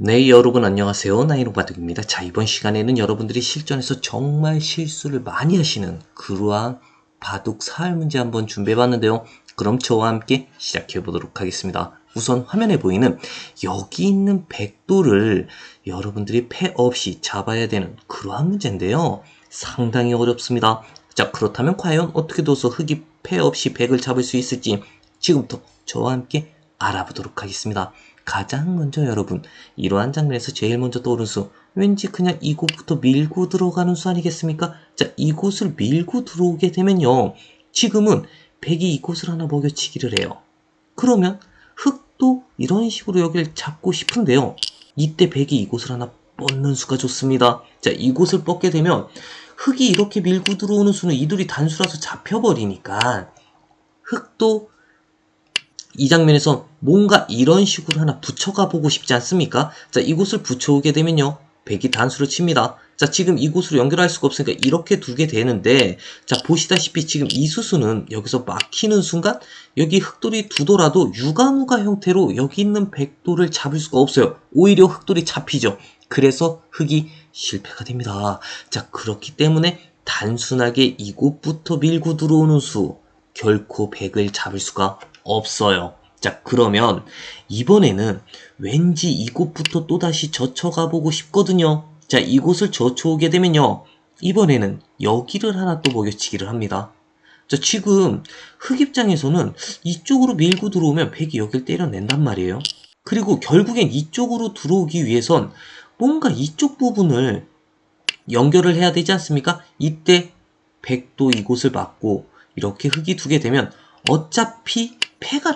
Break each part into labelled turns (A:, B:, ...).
A: 네, 여러분 안녕하세요. 나이로바둑입니다. 자, 이번 시간에는 여러분들이 실전에서 정말 실수를 많이 하시는 그러한 바둑 사활 문제 한번 준비해 봤는데요. 그럼 저와 함께 시작해 보도록 하겠습니다. 우선 화면에 보이는 여기 있는 백도를 여러분들이 패 없이 잡아야 되는 그러한 문제인데요. 상당히 어렵습니다. 자, 그렇다면 과연 어떻게 둬서 흑이 패 없이 백을 잡을 수 있을지 지금부터 저와 함께 알아보도록 하겠습니다. 가장 먼저 여러분 이러한 장면에서 제일 먼저 떠오르는 수 왠지 그냥 이곳부터 밀고 들어가는 수 아니겠습니까? 자 이곳을 밀고 들어오게 되면요 지금은 백이 이곳을 하나 먹여치기를 해요 그러면 흑도 이런 식으로 여기를 잡고 싶은데요 이때 백이 이곳을 하나 뻗는 수가 좋습니다 자 이곳을 뻗게 되면 흑이 이렇게 밀고 들어오는 수는 이들이 단수라서 잡혀버리니까 흑도 이 장면에서 뭔가 이런 식으로 하나 붙여가 보고 싶지 않습니까? 자, 이곳을 붙여오게 되면요. 백이 단수를 칩니다. 자, 지금 이곳으로 연결할 수가 없으니까 이렇게 두게 되는데, 자, 보시다시피 지금 이 수수는 여기서 막히는 순간, 여기 흑돌이 두더라도 유가무가 형태로 여기 있는 백돌을 잡을 수가 없어요. 오히려 흑돌이 잡히죠. 그래서 흑이 실패가 됩니다. 자, 그렇기 때문에 단순하게 이곳부터 밀고 들어오는 수, 결코 백을 잡을 수가 없어요. 자, 그러면 이번에는 왠지 이곳부터 또다시 젖혀가 보고 싶거든요. 자, 이곳을 젖혀오게 되면요. 이번에는 여기를 하나 또 먹여치기를 합니다. 자, 지금 흑 입장에서는 이쪽으로 밀고 들어오면 백이 여길 때려낸단 말이에요. 그리고 결국엔 이쪽으로 들어오기 위해선 뭔가 이쪽 부분을 연결을 해야 되지 않습니까? 이때 백도 이곳을 막고 이렇게 흑이 두게 되면 어차피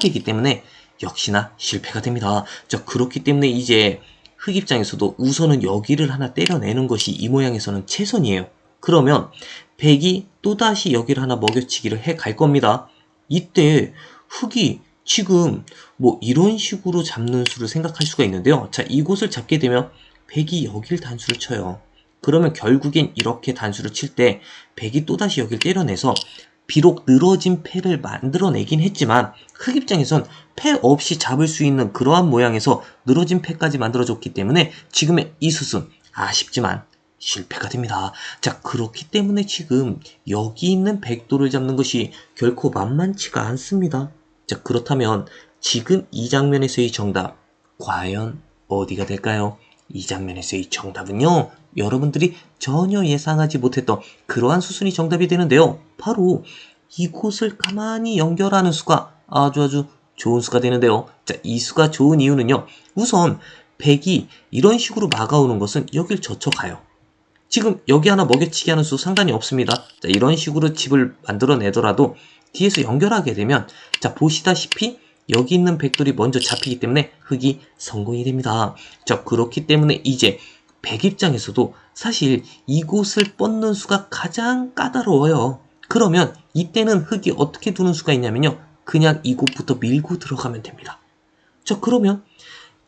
A: 되기 때문에 역시나 실패가 됩니다. 자, 그렇기 때문에 이제 흑 입장에서도 우선은 여기를 하나 때려내는 것이 이 모양에서는 최선이에요. 그러면 백이 또다시 여기를 하나 먹여치기를 해 갈 겁니다. 이때 흑이 지금 뭐 이런 식으로 잡는 수를 생각할 수가 있는데요. 자, 이곳을 잡게 되면 백이 여길 단수를 쳐요. 그러면 결국엔 이렇게 단수를 칠 때 백이 또다시 여길 때려내서 비록 늘어진 패를 만들어내긴 했지만 흑 입장에선 패 없이 잡을 수 있는 그러한 모양에서 늘어진 패까지 만들어줬기 때문에 지금의 이 수순 아쉽지만 실패가 됩니다. 자 그렇기 때문에 지금 여기 있는 백도를 잡는 것이 결코 만만치가 않습니다. 자 그렇다면 지금 이 장면에서의 정답 과연 어디가 될까요? 이 장면에서의 정답은요 여러분들이 전혀 예상하지 못했던 그러한 수순이 정답이 되는데요. 바로 이곳을 가만히 연결하는 수가 아주 아주 좋은 수가 되는데요. 자, 이 수가 좋은 이유는요. 우선 백이 이런 식으로 막아오는 것은 여길 젖혀가요. 지금 여기 하나 먹여치기 하는 수 상관이 없습니다. 자, 이런 식으로 집을 만들어내더라도 뒤에서 연결하게 되면 자, 보시다시피 여기 있는 백돌이 먼저 잡히기 때문에 흑이 성공이 됩니다. 자, 그렇기 때문에 이제 백 입장에서도 사실 이곳을 뻗는 수가 가장 까다로워요. 그러면 이때는 흑이 어떻게 두는 수가 있냐면요. 그냥 이곳부터 밀고 들어가면 됩니다. 자, 그러면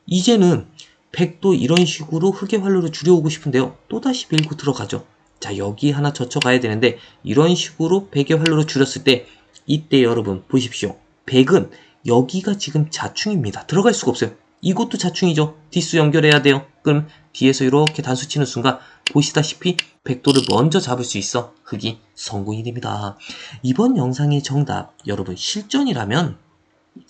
A: 이제는 백도 이런 식으로 흑의 활로를 줄여오고 싶은데요. 또다시 밀고 들어가죠. 자, 여기 하나 젖혀가야 되는데 이런 식으로 백의 활로를 줄였을 때 이때 여러분 보십시오. 백은 여기가 지금 자충입니다. 들어갈 수가 없어요. 이것도 자충이죠. 뒷수 연결해야 돼요. 그럼 뒤에서 이렇게 단수 치는 순간 보시다시피 백도를 먼저 잡을 수 있어 흑이 성공이 됩니다. 이번 영상의 정답 여러분 실전이라면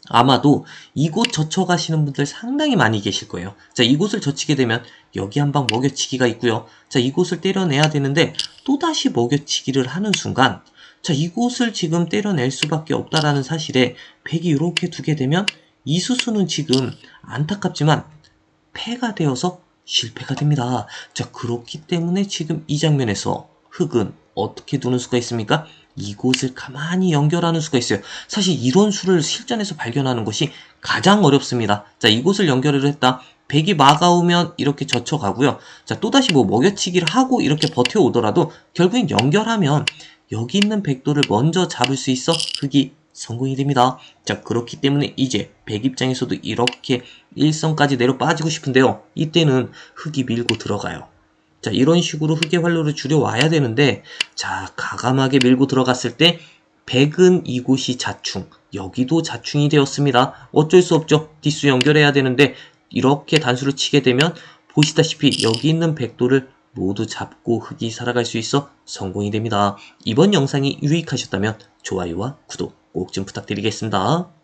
A: 아마도 이곳 젖혀 가시는 분들 상당히 많이 계실 거예요. 자, 이곳을 젖히게 되면 여기 한 방 먹여치기가 있고요. 자, 이곳을 때려내야 되는데 또다시 먹여치기를 하는 순간 자, 이곳을 지금 때려낼 수밖에 없다라는 사실에 백이 이렇게 두게 되면 이 수수는 지금 안타깝지만 패가 되어서 실패가 됩니다. 자, 그렇기 때문에 지금 이 장면에서 흑은 어떻게 두는 수가 있습니까? 이곳을 가만히 연결하는 수가 있어요. 사실 이런 수를 실전에서 발견하는 것이 가장 어렵습니다. 자, 이곳을 연결을 했다. 백이 막아오면 이렇게 젖혀가고요. 자, 또다시 뭐 먹여치기를 하고 이렇게 버텨오더라도 결국엔 연결하면 여기 있는 백도를 먼저 잡을 수 있어 흑이 성공이 됩니다. 자, 그렇기 때문에 이제 백 입장에서도 이렇게 일선까지 내려 빠지고 싶은데요. 이때는 흑이 밀고 들어가요. 자, 이런 식으로 흑의 활로를 줄여와야 되는데, 자, 가감하게 밀고 들어갔을 때, 백은 이곳이 자충, 여기도 자충이 되었습니다. 어쩔 수 없죠. 뒷수 연결해야 되는데, 이렇게 단수를 치게 되면 보시다시피 여기 있는 백도를 모두 잡고 흙이 살아갈 수 있어 성공이 됩니다. 이번 영상이 유익하셨다면 좋아요와 구독 꼭 좀 부탁드리겠습니다.